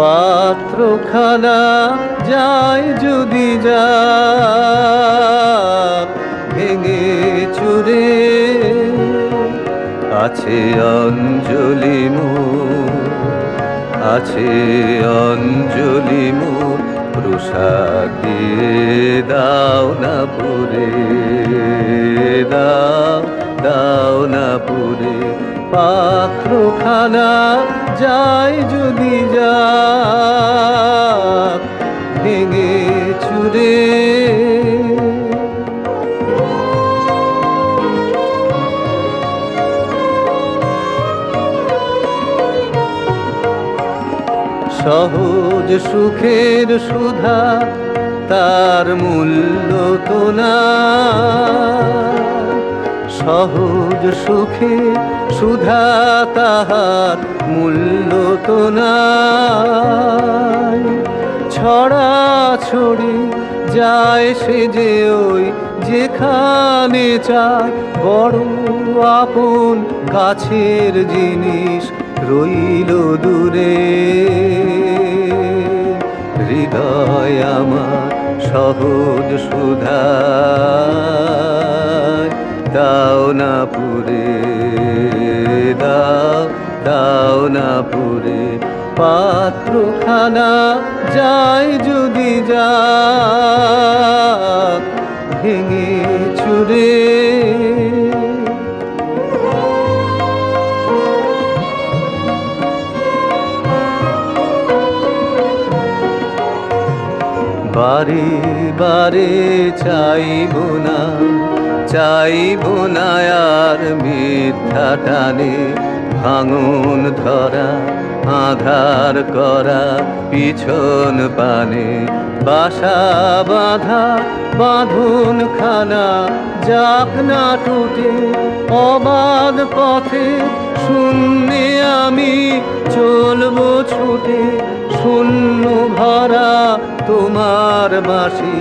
পাত্রখানা যায় যদি যা, ভেঙে চুরে আছে অঞ্জলি আছে অঞ্জলি মোর, প্রসাদ দিয়ে দাও না পুরে। পাত্রখানা যায় যদি যা ভেঙে চুরে। সহজ সুখের সুধা তার মূল্য তো না। সহজ সুখে সুধা তাহার মূল্য তো নাই। ছড়া ছড়ি যায় সে যে ওই যেখানে চায়। বড় আপন কাছের জিনিস রইল দূরে। হৃদয় আমার সহজ সুধা দাও না পুরে। দাও না পুরে পাত্রখানা যায় যদি যা ভেঙে চুরে। বারে বারে চাইব না চাইব না আর মিথ্যা টানে। ভাঙন ধরা, আধার করা, পিছন পানে বাসা বাঁধা, বাঁধন খানা, যাক না টুটে অবাধ পথে, শূন্যে আমি চলবো ছুটে, শূন্য ভরা তোমার বাঁশি,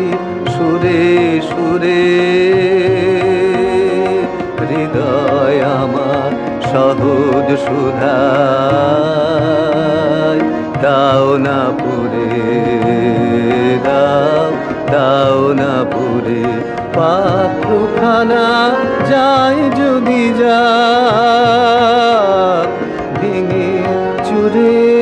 সুরে সুরে সহজ সুধা দাও না পুরে, দাও দাও না পুরে। পাখানা যায় যদি যা, ভেঙে চুরে